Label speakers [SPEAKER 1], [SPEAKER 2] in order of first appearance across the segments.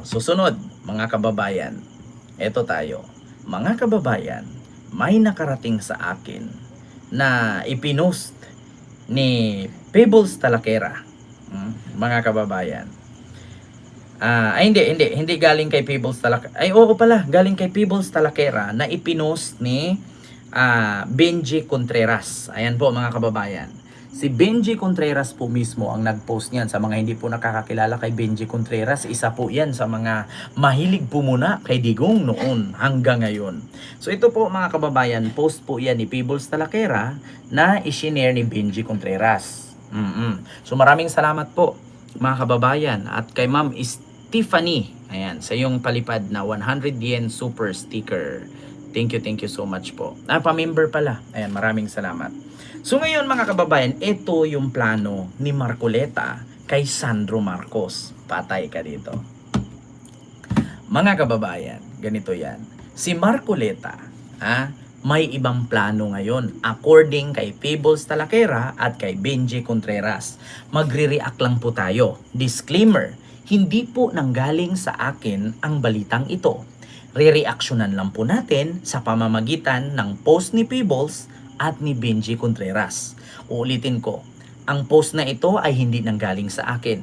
[SPEAKER 1] Oh, susunod, mga kababayan. Ito tayo. Mga kababayan, may nakarating sa akin na ipinost ni Pebbles Talakera. Hmm, mga kababayan. Ah, ay hindi, hindi, hindi galing kay Pebbles Talakera. Ay oo pala, galing kay Pebbles Talakera na ipinost ni ah, Benji Contreras. Ayan po mga kababayan. Si Benji Contreras po mismo ang nag-post niyan. Sa mga hindi po nakakakilala kay Benji Contreras, isa po yan sa mga mahilig pumuna kay Digong noon hanggang ngayon. So ito po mga kababayan, post po yan ni Peebles Talakera na isinare ni Benji Contreras. mm So maraming salamat po mga kababayan at kay Ma'am Stephanie. Ayan, sa yung palipad na 100 yen super sticker. Thank you, thank you so much po. Ah, pa-member pala. Ayan, maraming salamat. So ngayon mga kababayan, ito yung plano ni Marcoleta kay Sandro Marcos. Patay ka dito. Mga kababayan, ganito yan. Si Marcoleta, ah, may ibang plano ngayon according kay Fables Talakera at kay Benji Contreras. Magre-react lang po tayo. Disclaimer, hindi po nanggaling sa akin ang balitang ito. Re-reactionan lang po natin sa pamamagitan ng post ni Fables at ni Benji Contreras. Uulitin ko, ang post na ito ay hindi nanggaling sa akin.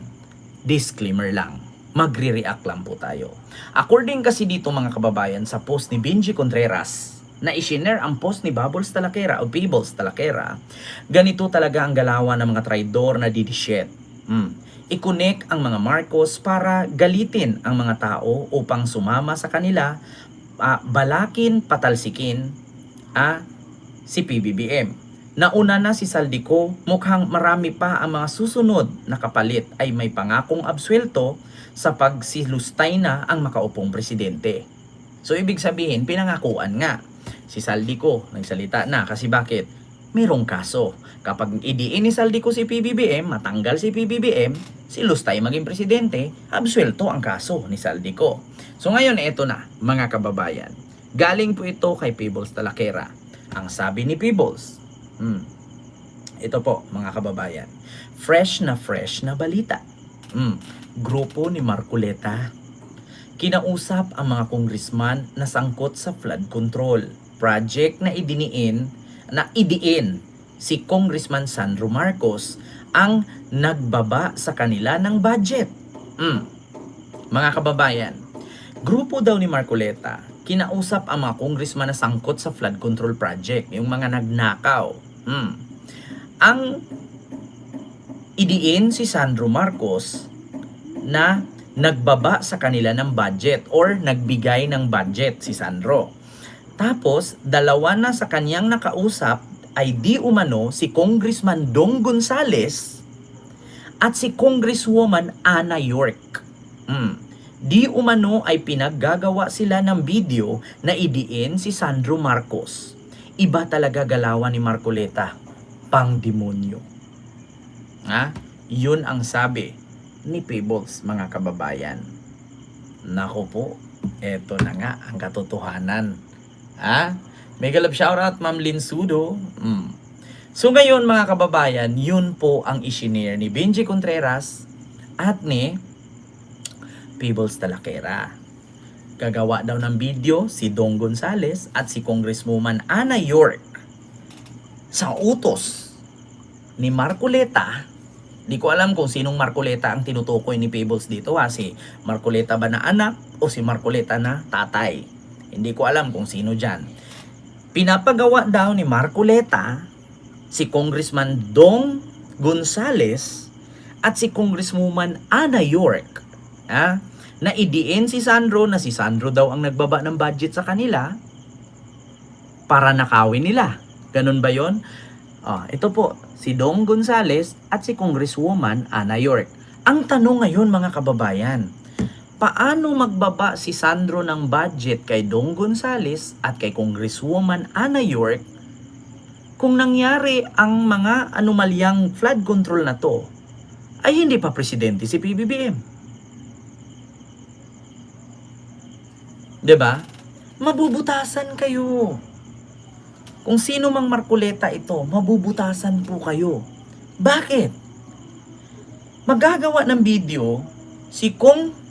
[SPEAKER 1] Disclaimer lang. Magre-react lang po tayo. According kasi dito mga kababayan sa post ni Benji Contreras, na isinare ang post ni Bubbles Talakera o Peebles Talakera, ganito talaga ang galawan ng mga traidor na didishit. Hmm. I-connect ang mga Marcos para galitin ang mga tao upang sumama sa kanila, ah, balakin, patalsikin, ah, si PBBM. Nauna na si Saldico, mukhang marami pa ang mga susunod na kapalit ay may pangakong absuelto sa pagsilustay na ang makaupong presidente. So ibig sabihin, pinangakuan nga. Si Saldico, nagsalita na kasi bakit? Merong kaso. Kapag idiin ni Saldico si PBBM, matanggal si PBBM, si Lustay maging presidente, absuelto ang kaso ni Saldico. So ngayon, eto na, mga kababayan. Galing po ito kay Peebles Talakera. Ang sabi ni Peebles, hmm, ito po mga kababayan, fresh na fresh na balita. Hmm, grupo ni Marculeta. Kinausap ang mga kongresman na sangkot sa flood control project na idiniin na idiin si Congressman Sandro Marcos ang nagbaba sa kanila ng budget. Hmm. Mga kababayan, grupo daw ni Marcoleta, kinausap ang mga congressman na sangkot sa flood control project, yung mga nagnakaw. Hmm. Ang idiin si Sandro Marcos na nagbaba sa kanila ng budget or nagbigay ng budget si Sandro. Tapos, dalawa na sa kanyang nakausap ay di umano si Congressman Dong Gonzales at si Congresswoman Anna York. Hmm. Di umano ay pinaggagawa sila ng video na idiin si Sandro Marcos. Iba talaga galawan ni Marcoleta. Pang demonyo. Ha? Yun ang sabi ni Peebles, mga kababayan. Nako po, eto na nga ang katotohanan. Ha? Mega love shoutout, Ma'am Lynn Sudo. Mm. So ngayon mga kababayan, yun po ang isinare ni Benji Contreras at ni Peebles Talakera. Gagawa daw ng video si Dong Gonzales at si Congresswoman Anna York sa utos ni Marcoleta. Di ko alam kung sinong Marcoleta ang tinutukoy ni Peebles dito ha. Si Marcoleta ba na anak o si Marcoleta na tatay. Hindi ko alam kung sino dyan. Pinapagawa daw ni Marcoleta si Congressman Dong Gonzales at si Congresswoman Anna York ha, na idiin si Sandro na si Sandro daw ang nagbaba ng budget sa kanila para nakawin nila. Ganun ba yon? Ah, ito po, si Dong Gonzales at si Congresswoman Anna York. Ang tanong ngayon mga kababayan, paano magbaba si Sandro ng budget kay Dong Gonzales at kay Congresswoman Anna York kung nangyari ang mga anomalyang flood control na to ay hindi pa presidente si PBBM? ba? Mabubutasan kayo. Kung sino mang Marcoleta ito, mabubutasan po kayo. Bakit? Magagawa ng video si Kong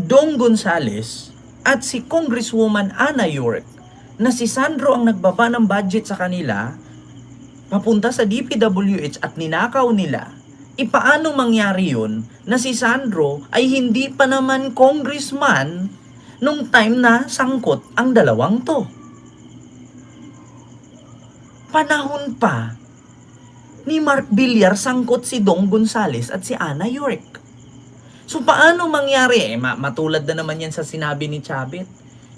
[SPEAKER 1] Dong Gonzales at si Congresswoman Ana York na si Sandro ang nagbaba ng budget sa kanila papunta sa DPWH at ninakaw nila, ipaano mangyari yun na si Sandro ay hindi pa naman congressman nung time na sangkot ang dalawang to? Panahon pa ni Mark Villar sangkot si Dong Gonzales at si Ana York. So paano mangyari? Eh, ma- matulad na naman yan sa sinabi ni Chabit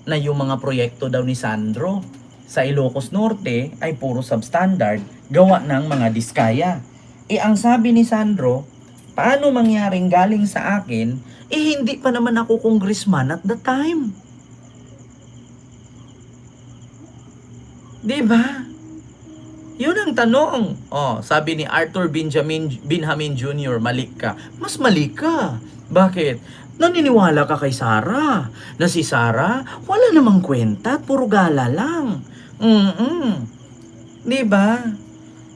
[SPEAKER 1] na yung mga proyekto daw ni Sandro sa Ilocos Norte ay puro substandard gawa ng mga diskaya. Eh ang sabi ni Sandro, paano mangyaring galing sa akin, eh hindi pa naman ako congressman at the time. 'Di ba? Yun ang tanong. Oh, sabi ni Arthur Benjamin Binhamin Jr., malik ka. Mas malik ka. Bakit? Naniniwala ka kay Sarah na si Sarah wala namang kwenta at puro gala lang. Mm-mm. Di ba?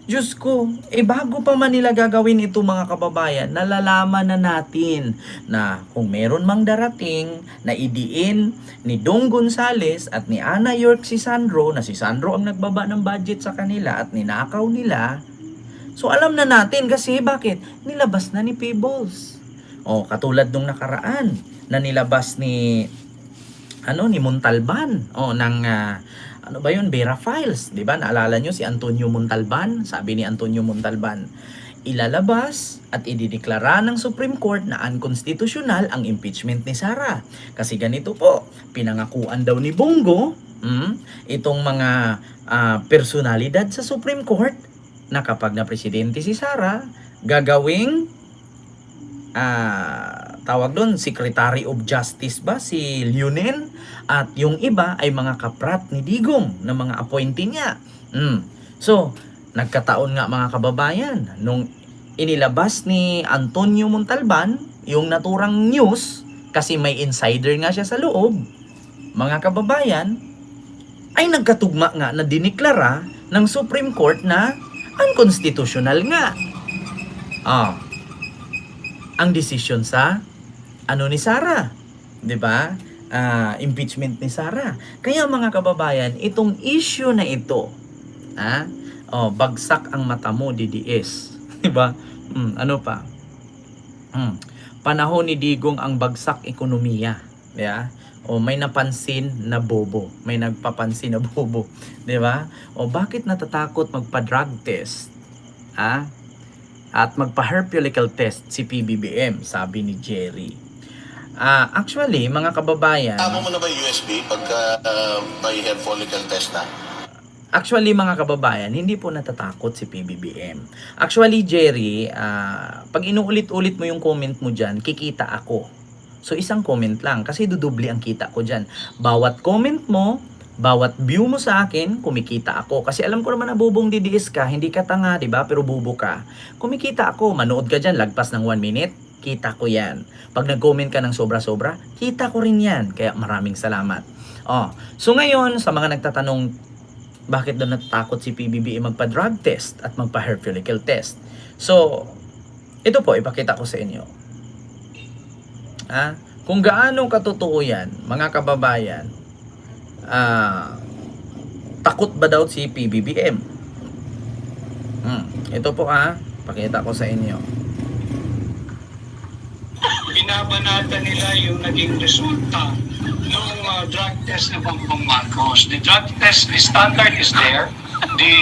[SPEAKER 1] Diyos ko, eh bago pa man nila gagawin ito mga kababayan, nalalaman na natin na kung meron mang darating na idiin ni Dong Gonzales at ni Ana York si Sandro, na si Sandro ang nagbaba ng budget sa kanila at ninakaw nila, so alam na natin kasi bakit? Nilabas na ni Peebles. O, katulad nung nakaraan na nilabas ni ano ni Montalban o ng ah, ano ba yun Vera Files, 'di ba? Naalala nyo si Antonio Montalban? Sabi ni Antonio Montalban, ilalabas at idideklara ng Supreme Court na unconstitutional ang impeachment ni Sara. Kasi ganito po, pinangakuan daw ni Bongo mm, itong mga ah, personalidad sa Supreme Court na kapag na presidente si Sara, gagawing ah tawag doon, Secretary of Justice ba si Leonen at yung iba ay mga kaprat ni Digong na mga appointee niya. Mm. So, nagkataon nga mga kababayan nung inilabas ni Antonio Montalban yung naturang news kasi may insider nga siya sa loob. Mga kababayan, ay nagkatugma nga na diniklara ng Supreme Court na unconstitutional nga. Ah, ang desisyon sa ano ni Sara, 'di ba? Ah, impeachment ni Sara. Kaya mga kababayan, itong issue na ito, ha? Oh, bagsak ang mata mo DDS, 'di ba? Hmm, ano pa? Hmm. Panahon ni Digong ang bagsak ekonomiya, 'di ba? O may napansin na bobo, may nagpapansin na bobo, 'di ba? O bakit natatakot magpa-drug test? Ha? At magpa-herpulical test si PBBM, sabi ni Jerry. Ah, actually, mga kababayan,
[SPEAKER 2] Tama mo na ba USB pagka uh, may hair follicle test na?
[SPEAKER 1] actually mga kababayan, hindi po natatakot si PBBM. Actually, Jerry, ah, pag inuulit-ulit mo yung comment mo dyan, kikita ako. So, isang comment lang, kasi dudubli ang kita ko dyan. Bawat comment mo, bawat view mo sa akin, kumikita ako. Kasi alam ko naman na bubong DDS ka, hindi ka tanga, di ba? Pero bubo ka. Kumikita ako, manood ka dyan, lagpas ng 1 minute, kita ko yan. Pag nag-comment ka ng sobra-sobra, kita ko rin yan. Kaya maraming salamat. Oh, so ngayon, sa mga nagtatanong, bakit daw natatakot si PBBM magpa-drug test at magpa-hair follicle test? So, ito po, ipakita ko sa inyo. Ah, kung gaano katotoo yan, mga kababayan, ah, takot ba daw si PBBM? Hmm, ito po ah, pakita ko sa inyo.
[SPEAKER 3] binabanata nila yung naging resulta ng uh, drug test ni Bongbong Marcos. The drug test, the standard is there. The,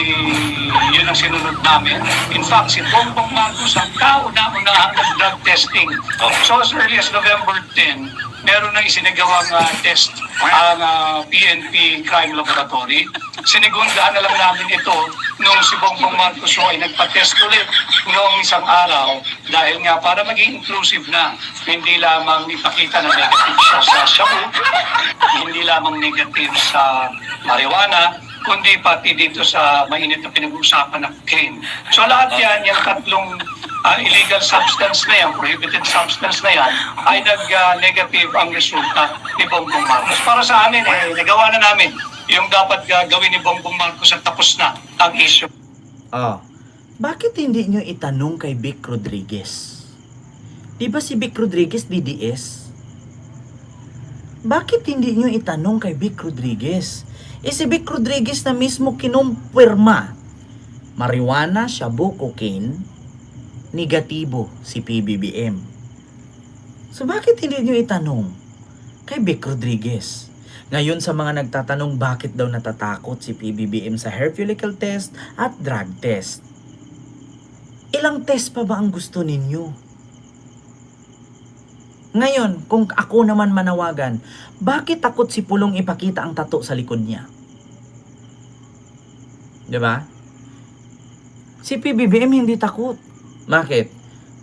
[SPEAKER 3] yun ang sinunod namin. In fact, si Bongbong Marcos ang kauna-unahan ng drug testing. So as early as November 10, meron na isinagawang uh, test ang uh, PNP Crime Laboratory. Sinigundahan na lang namin ito nung si Bongbong Marcos ay nagpa-test ulit noong isang araw dahil nga para maging inclusive na hindi lamang ipakita na negative sa shabu, hindi lamang negative sa marijuana, kundi pati dito sa mainit na pinag-uusapan na cocaine. So lahat yan, yung tatlong ah, illegal substance na yan, prohibited substance na yan, ay nag-negative ang resulta ni Bongbong Marcos. Para sa amin, eh, nagawa na namin yung dapat gagawin ni Bongbong Marcos at tapos na ang issue.
[SPEAKER 1] Oh, bakit hindi nyo itanong kay Vic Rodriguez? Di ba si Vic Rodriguez DDS? bakit hindi nyo itanong kay Vic Rodriguez? Eh si Vic Rodriguez na mismo kinumpirma. Marijuana, shabu, cocaine, negatibo si PBBM. So bakit hindi nyo itanong kay Vic Rodriguez? Ngayon sa mga nagtatanong bakit daw natatakot si PBBM sa hair follicle test at drug test. Ilang test pa ba ang gusto ninyo? Ngayon, kung ako naman manawagan, bakit takot si Pulong ipakita ang tato sa likod niya? 'Di ba? Si PBBM hindi takot. Bakit?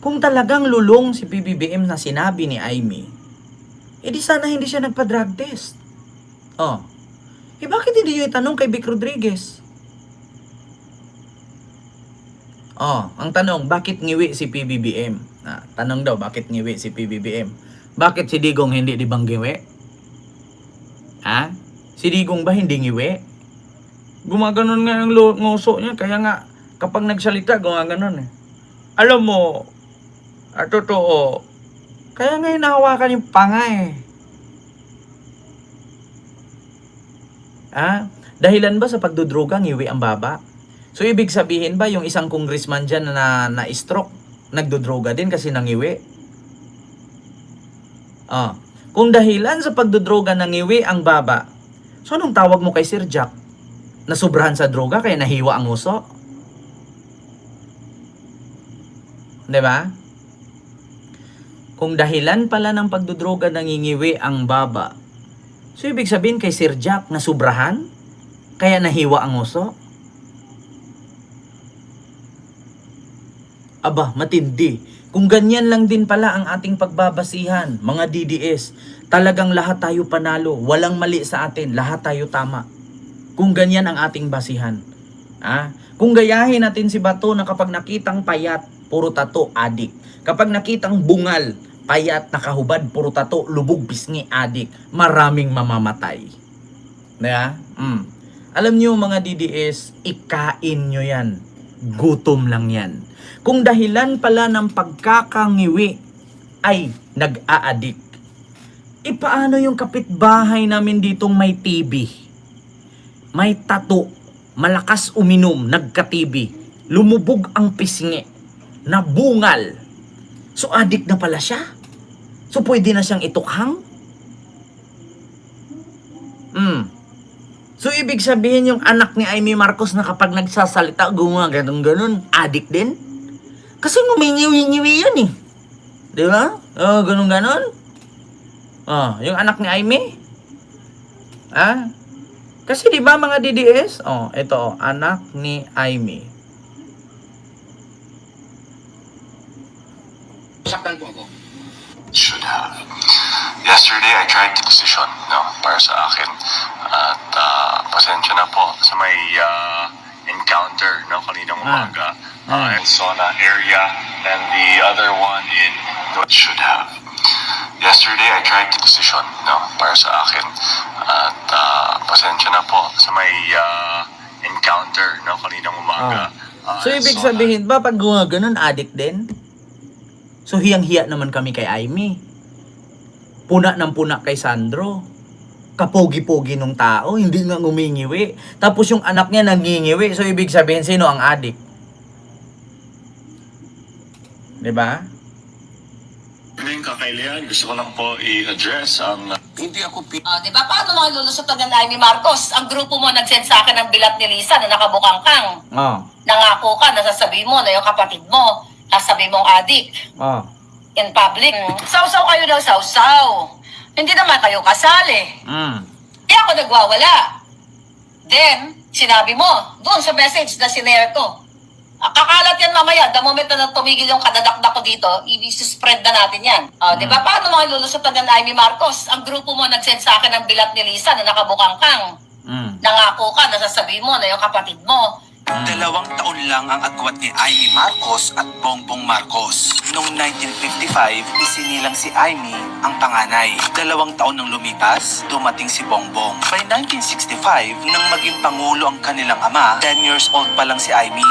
[SPEAKER 1] Kung talagang lulong si PBBM na sinabi ni Aimee, edi sana hindi siya nagpa-drug test. Oh. Eh bakit hindi niyo itanong kay Vic Rodriguez? Oh, ang tanong, bakit ngiwi si PBBM? Ah, tanong daw, bakit ngiwi si PBBM? Bakit si Digong hindi di bang ngiwi? Ha? Si Digong ba hindi ngiwi? Gumaganon nga yung lo- ngoso niya, kaya nga, kapag nagsalita, gumaganon eh. Alam mo, at totoo, kaya nga hinahawakan yung panga eh. Ha? Dahilan ba sa pagdudruga, ngiwi ang baba? So, ibig sabihin ba yung isang congressman dyan na na-stroke, nagdudroga din kasi nangiwi? Ah, kung dahilan sa pagdudroga nangiwi ang baba, so anong tawag mo kay Sir Jack? Nasubrahan sa droga kaya nahiwa ang uso? 'Di ba? Kung dahilan pala ng pagdudroga nangingiwi ang baba, so ibig sabihin kay Sir Jack nasubrahan kaya nahiwa ang uso? Aba, matindi. Kung ganyan lang din pala ang ating pagbabasihan, mga DDS, talagang lahat tayo panalo, walang mali sa atin, lahat tayo tama. Kung ganyan ang ating basihan. Ah, kung gayahin natin si Bato na kapag nakitang payat, puro tato, adik. Kapag nakitang bungal, payat, nakahubad, puro tato, lubog, pisngi, adik. Maraming mamamatay. Diba? Mm. Alam niyo mga DDS, ikain nyo yan. Gutom lang yan. Kung dahilan pala ng pagkakangiwi ay nag-aadik. E paano yung kapitbahay namin ditong may TB? May tato, malakas uminom, nagka-TB, lumubog ang pisngi, nabungal. So adik na pala siya? So pwede na siyang itukhang? Hmm. So, ibig sabihin yung anak ni Amy Marcos na kapag nagsasalita, gumawa ganun ganun, adik din? Kasi ngumingiwi-ngiwi yun eh. Di ba? Oh, ganun ganun. Oh, yung anak ni Amy. Ah? Kasi di ba mga DDS? Oh, ito oh, anak ni Amy.
[SPEAKER 3] Saktan po ako.
[SPEAKER 4] should have. Yesterday, I tried the decision, no, para sa akin. At uh, pasensya na po sa may uh, encounter, no, kaninang
[SPEAKER 1] Ah.
[SPEAKER 4] umaga.
[SPEAKER 1] Ah.
[SPEAKER 4] Uh, in Sona area and the other one in what should have. Yesterday, I tried the decision, no, para sa akin. At uh, pasensya na po sa may uh, encounter, no, kaninang umaga. Uh,
[SPEAKER 1] So, ibig
[SPEAKER 4] Sona.
[SPEAKER 1] sabihin ba, pag gumawa ganun, adik din? So, hiyang-hiya naman kami kay Amy. Puna ng puna kay Sandro. Kapogi-pogi nung tao, hindi nga ngumingiwi. Tapos yung anak niya nangingiwi. So, ibig sabihin, sino ang adik? 'Di ba?
[SPEAKER 4] Ngayong kakailangan, gusto ko lang po i-address ang
[SPEAKER 2] Hindi ako pi-
[SPEAKER 5] Ah, di ba? Paano mga lulusotan ng ni Marcos? Ang grupo mo nag-send sa akin ng bilat ni Lisa na nakabukang kang.
[SPEAKER 1] Oh,
[SPEAKER 5] Nangako ka, nasasabi mo na yung kapatid mo, nasabi mong adik
[SPEAKER 1] oh.
[SPEAKER 5] in public. Sausaw kayo daw, sausaw. Hindi naman kayo kasali.
[SPEAKER 1] Mm.
[SPEAKER 5] Kaya ako nagwawala. Then, sinabi mo, doon sa message na sinare ko, Ah, kakalat yan mamaya. The moment na tumigil yung kadadakdak ko dito, i-spread na natin yan. Ah, Di ba? Paano mga lulusotan ng Amy Marcos? Ang grupo mo nag-send sa akin ng bilat ni Lisa na nakabukang kang.
[SPEAKER 1] Mm.
[SPEAKER 5] Nangako ka, nasasabi mo na yung kapatid mo,
[SPEAKER 6] Dalawang taon lang ang agwat ni Amy Marcos at Bongbong Marcos. Noong 1955, isinilang si Amy ang panganay. Dalawang taon nang lumipas, dumating si Bongbong. By 1965, nang maging pangulo ang kanilang ama, 10 years old pa lang si Amy,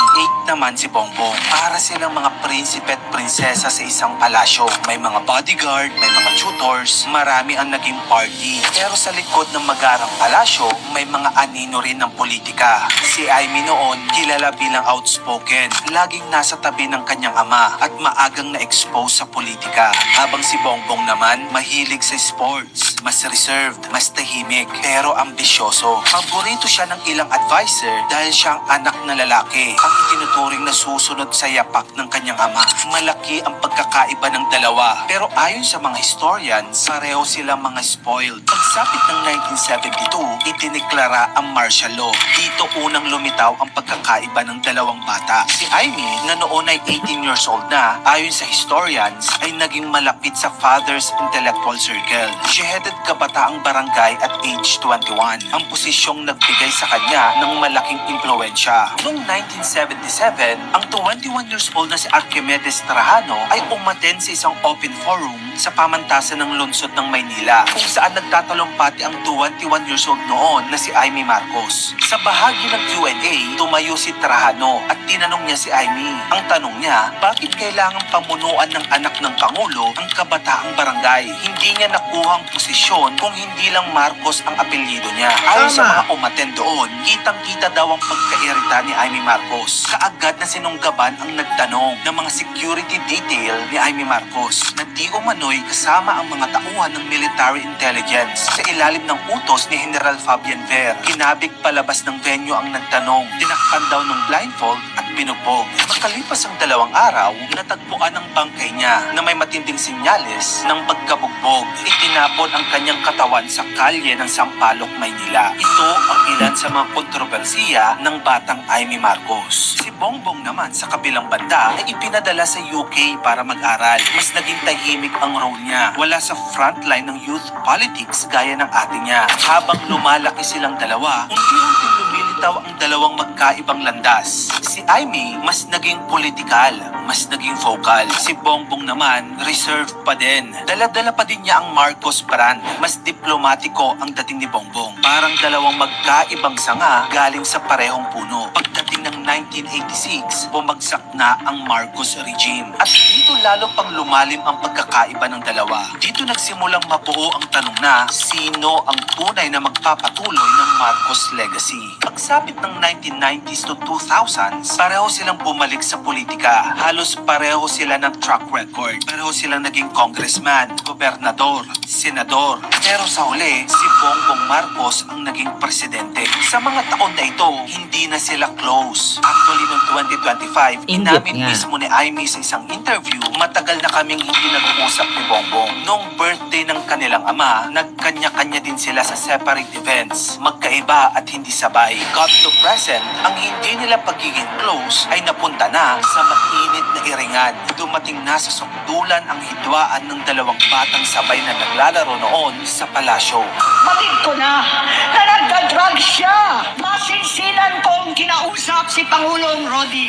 [SPEAKER 6] 8 naman si Bongbong. Para silang mga prinsipe at prinsesa sa isang palasyo. May mga bodyguard, may mga tutors, marami ang naging party. Pero sa likod ng magarang palasyo, may mga anino rin ng politika. Si Amy noon, kilala bilang outspoken. Laging nasa tabi ng kanyang ama at maagang na-expose sa politika. Habang si Bongbong naman, mahilig sa sports. Mas reserved, mas tahimik, pero ambisyoso. Paborito siya ng ilang advisor dahil siya ang anak na lalaki. Ang itinuturing na susunod sa yapak ng kanyang ama. Malaki ang pagkakaiba ng dalawa. Pero ayon sa mga historians, pareho silang mga spoiled. Pagsapit ng 1972, itineklara ang martial law. Dito unang lumitaw ang pagkakaiba ng dalawang bata. Si Amy, na noon ay 18 years old na, ayon sa historians, ay naging malapit sa father's intellectual circle. She headed kabataang barangay at age 21, ang posisyong nagbigay sa kanya ng malaking impluensya. Noong 1977, ang 21 years old na si Archimedes Trajano ay umaten sa isang open forum sa pamantasan ng lungsod ng Maynila kung saan nagtatalumpati ang 21 years old noon na si Amy Marcos. Sa bahagi ng Q&A, tumayo si Trajano at tinanong niya si Amy. Ang tanong niya, bakit kailangang pamunuan ng anak ng Pangulo ang kabataang barangay? Hindi niya nakuha ang posisyon kung hindi lang Marcos ang apelyido niya. Ayon sa mga umaten doon, kitang-kita daw ang pagkairita ni Amy Marcos. Kaagad na sinunggaban ang nagtanong ng mga security detail ni Amy Marcos na di umano'y kasama ang mga tauhan ng military intelligence sa ilalim ng utos ni General Fabian Ver. Kinabig palabas ng venue ang nagtanong, tinakpan daw ng blindfold at binugbog. Makalipas ang dalawang araw, natagpuan ang bangkay niya na may matinding sinyales ng pagkabugbog. Itinapon ang kanyang katawan sa kalye ng Sampaloc, Maynila. Ito ang ilan sa mga kontrobersiya ng batang Amy Marcos. Si Bongbong naman sa kabilang banda ay ipinadala sa UK para mag-aral. Mas naging tahimik ang role niya. Wala sa frontline ng youth politics gaya ng ate niya. Habang lumalaki silang dalawa, unti-unting lumilitaw ang dalawang magkaibang landas. Si Amy mas naging politikal, mas naging vocal. Si Bongbong naman, reserved pa din. Dala-dala pa din niya ang Marcos brand. Mas diplomatiko ang dating ni Bongbong. Parang dalawang magkaibang sanga galing sa parehong puno. Pagdating ng 1986, bumagsak na ang Marcos regime. At dito lalo pang lumalim ang pagkakaiba ng dalawa. Dito nagsimulang mabuo ang tanong na sino ang tunay na magpapatuloy ng Marcos legacy. Pagsapit ng 1990s to 2000s, pareho silang bumalik sa politika. Halos pareho sila ng track record. Pareho silang naging congressman, gobernador, senador. Pero sa huli, si Bongbong Marcos ang naging presidente. Sa mga taon na ito, hindi na sila close. Actually, noong 2025,
[SPEAKER 1] Inggit
[SPEAKER 6] inamin
[SPEAKER 1] nga.
[SPEAKER 6] mismo ni Amy sa isang interview, matagal na kaming hindi nag-uusap ni Bongbong. Noong birthday ng kanilang ama, nagkanya-kanya din sila sa separate events. Magkaiba at hindi sabay. Got to present, ang hindi nila pagiging close ay napunta na sa mainit na iringan. Dumating na sa sukdulan ang hidwaan ng dalawang batang sabay na naglalaro noon sa palasyo.
[SPEAKER 7] Batid ko na na nagda-drug siya. Masinsinan kong kinausap si Pangulong Rodi.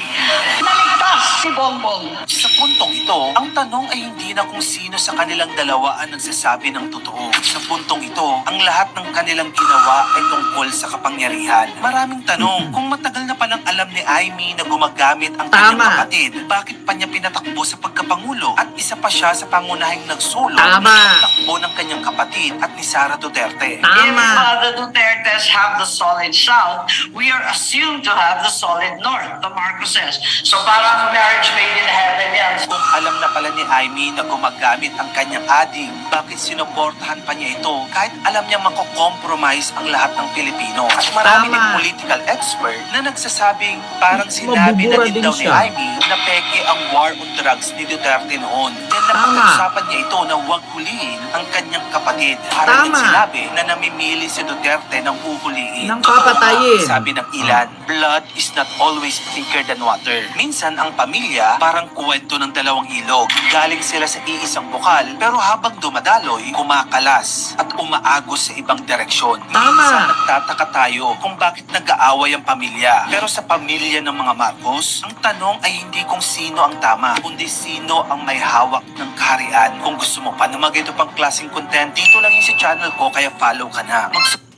[SPEAKER 7] Naligtas si Bongbong.
[SPEAKER 6] Sa puntong ito, ang tanong ay hindi na kung sino sa kanilang dalawa ang nagsasabi ng totoo. Sa puntong ito, ang lahat ng kanilang ginawa ay tungkol sa kapangyarihan. Maraming tanong, kung matagal na palang alam ni Amy na gumagamit ang kanyang
[SPEAKER 1] Tama.
[SPEAKER 6] kapatid, bakit pa niya pinatakbo sa pagkapangulo? At isa pa siya sa pangunahing nagsulong
[SPEAKER 1] Tama.
[SPEAKER 6] ng takbo ng kanyang kapatid at ni Sara Duterte.
[SPEAKER 7] If
[SPEAKER 1] Tama.
[SPEAKER 7] uh, the Dutertes have the solid south, we are assumed to have the solid north, the Marcoses. So parang marriage made in heaven yan.
[SPEAKER 6] Kung alam na pala ni Amy na gumagamit ang kanyang ading, bakit sinuportahan pa niya ito kahit alam niya makokompromise ang lahat ng Pilipino? At marami
[SPEAKER 1] Tama.
[SPEAKER 6] din political expert na nagsasabing parang sinabi na
[SPEAKER 1] Mabubura
[SPEAKER 6] din
[SPEAKER 1] din
[SPEAKER 6] daw ni
[SPEAKER 1] siya.
[SPEAKER 6] Amy na peke ang war on drugs ni Duterte noon. Then
[SPEAKER 1] Tama.
[SPEAKER 6] napag-usapan niya ito na huwag huliin ang kanyang kapatid. Din
[SPEAKER 1] Tama.
[SPEAKER 6] sinabi na namimili si Duterte ng huhuliin.
[SPEAKER 1] Ng papatayin.
[SPEAKER 6] Sabi ng ilan, blood is not always thicker than water. Minsan, ang pamilya parang kwento ng dalawang ilog. Galing sila sa iisang bukal, pero habang dumadaloy, kumakalas at umaagos sa ibang direksyon. Minsan, nagtataka tayo kung bakit nag-aaway ang pamilya. Pero sa pamilya ng mga Marcos, ang tanong ay hindi kung sino ang tama, kundi sino ang may hawak ng kaharian. Kung gusto mo pa na magito pang klaseng content, dito lang yung sa channel ko, kaya follow ka na. Mag-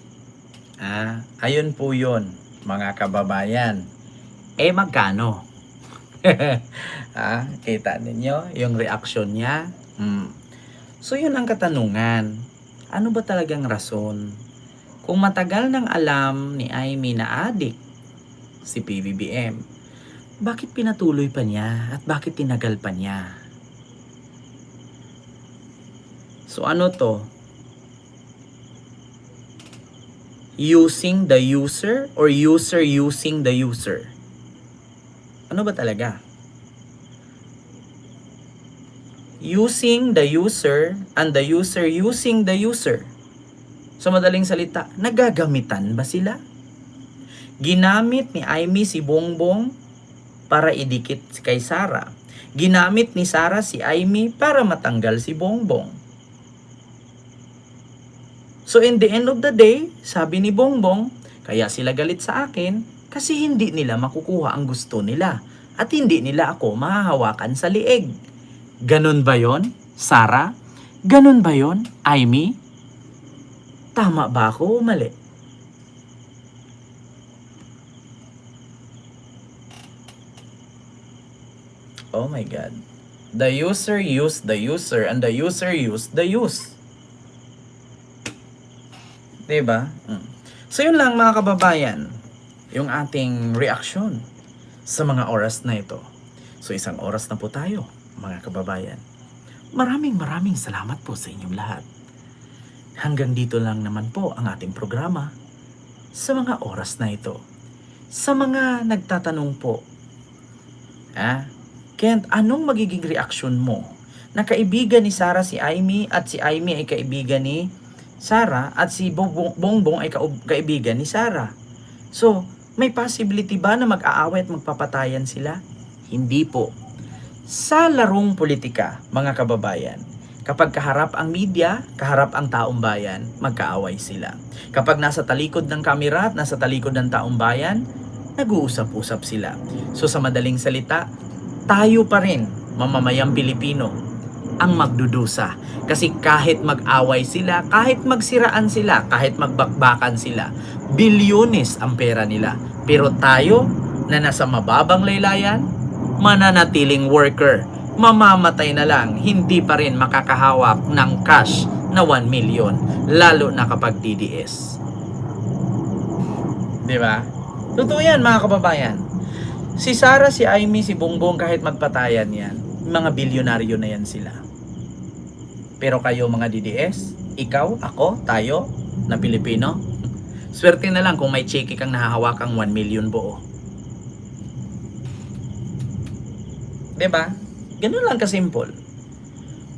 [SPEAKER 1] Ah, ayun po yun, mga kababayan. Eh, magkano? ah, kita ninyo yung reaction niya? Hmm. So, yun ang katanungan. Ano ba talagang rason? Kung matagal nang alam ni Amy na adik si PBBM, bakit pinatuloy pa niya at bakit tinagal pa niya? So, ano to? using the user or user using the user? Ano ba talaga? Using the user and the user using the user. Sa madaling salita, nagagamitan ba sila? Ginamit ni Amy si Bongbong para idikit kay Sara. Ginamit ni Sara si Amy para matanggal si Bongbong. So in the end of the day, sabi ni Bongbong, kaya sila galit sa akin kasi hindi nila makukuha ang gusto nila at hindi nila ako mahahawakan sa lieg. Ganon ba yon, Sara? Ganon ba yon, Amy? Tama ba ako o mali? Oh my God. The user used the user and the user used the use. 'Di ba? Mm. So yun lang mga kababayan, yung ating reaksyon sa mga oras na ito. So isang oras na po tayo, mga kababayan. Maraming maraming salamat po sa inyong lahat. Hanggang dito lang naman po ang ating programa sa mga oras na ito. Sa mga nagtatanong po, ah, Kent, anong magiging reaksyon mo na kaibigan ni Sarah si Amy at si Amy ay kaibigan ni Sarah at si Bongbong, ay kaibigan ni Sarah. So, may possibility ba na mag-aaway at magpapatayan sila? Hindi po. Sa larong politika, mga kababayan, kapag kaharap ang media, kaharap ang taong bayan, magkaaway sila. Kapag nasa talikod ng kamera at nasa talikod ng taong bayan, nag-uusap-usap sila. So sa madaling salita, tayo pa rin, mamamayang Pilipino, ang magdudusa. Kasi kahit mag-away sila, kahit magsiraan sila, kahit magbakbakan sila, bilyones ang pera nila. Pero tayo, na nasa mababang laylayan, mananatiling worker, mamamatay na lang, hindi pa rin makakahawak ng cash na 1 million, lalo na kapag DDS. Di ba? Totoo yan mga kababayan. Si Sarah, si Amy, si Bongbong kahit magpatayan yan, mga bilyonaryo na yan sila. Pero kayo mga DDS, ikaw, ako, tayo, na Pilipino, swerte na lang kung may cheque kang nahahawakang 1 million buo. ba? Ganun lang kasimple.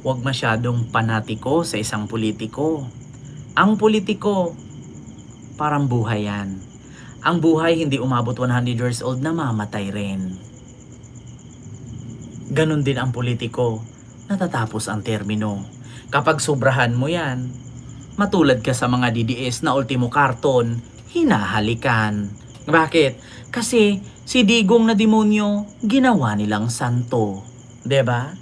[SPEAKER 1] Huwag masyadong panatiko sa isang politiko. Ang politiko, parang buhay yan. Ang buhay hindi umabot 100 years old na mamatay rin. Ganon din ang politiko, natatapos ang termino. Kapag sobrahan mo yan, matulad ka sa mga DDS na ultimo karton, hinahalikan. Bakit? Kasi si Digong na demonyo, ginawa nilang santo. ba?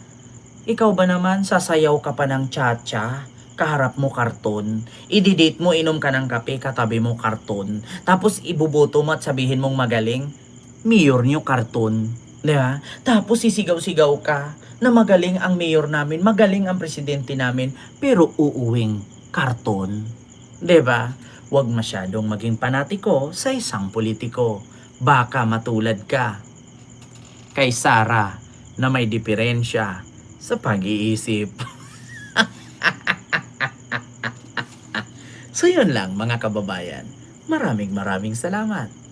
[SPEAKER 1] Ikaw ba naman sasayaw ka pa ng cha-cha? Kaharap mo karton, ididate mo inom ka ng kape, katabi mo karton, tapos ibuboto mo at sabihin mong magaling, mayor nyo karton. Di ba? Tapos sisigaw-sigaw ka na magaling ang mayor namin, magaling ang presidente namin, pero uuwing karton. Ba? Huwag masyadong maging panatiko sa isang politiko. Baka matulad ka kay Sara na may diferensya sa pag-iisip. so yun lang mga kababayan. Maraming maraming salamat.